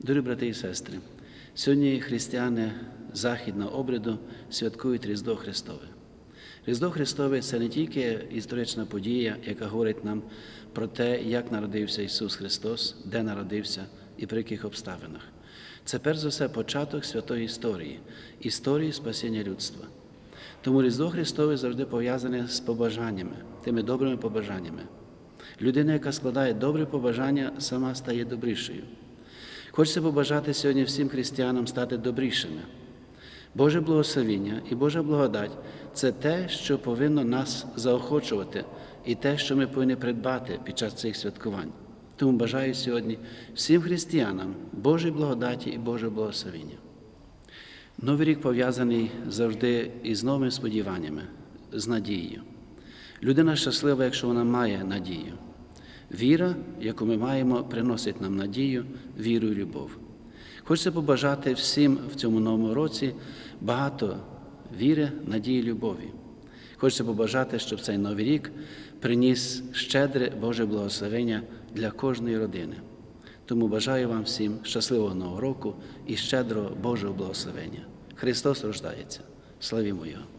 Дорогі брати і сестри, сьогодні християни західного обряду святкують Різдво Христове. Різдво Христове це не тільки історична подія, яка говорить нам про те, як народився Ісус Христос, де народився і при яких обставинах. Це перш за все початок святої історії, історії спасіння людства. Тому Різдво Христове завжди пов'язане з побажаннями, тими добрими побажаннями. Людина, яка складає добре побажання, сама стає добрішою. Хочеться побажати сьогодні всім християнам стати добрішими. Боже благословіння і Божа благодать це те, що повинно нас заохочувати, і те, що ми повинні придбати під час цих святкувань. Тому бажаю сьогодні всім християнам Божої благодаті і Божого благословіння. Новий рік пов'язаний завжди із новими сподіваннями, з надією. Людина щаслива, якщо вона має надію. Віра, яку ми маємо, приносить нам надію, віру і любов. Хочеться побажати всім в цьому новому році багато віри, надії, любові. Хочеться побажати, щоб цей новий рік приніс щедре Боже благословення для кожної родини. Тому бажаю вам всім щасливого нового року і щедрого Божого благословення. Христос рождається. Славімо Його!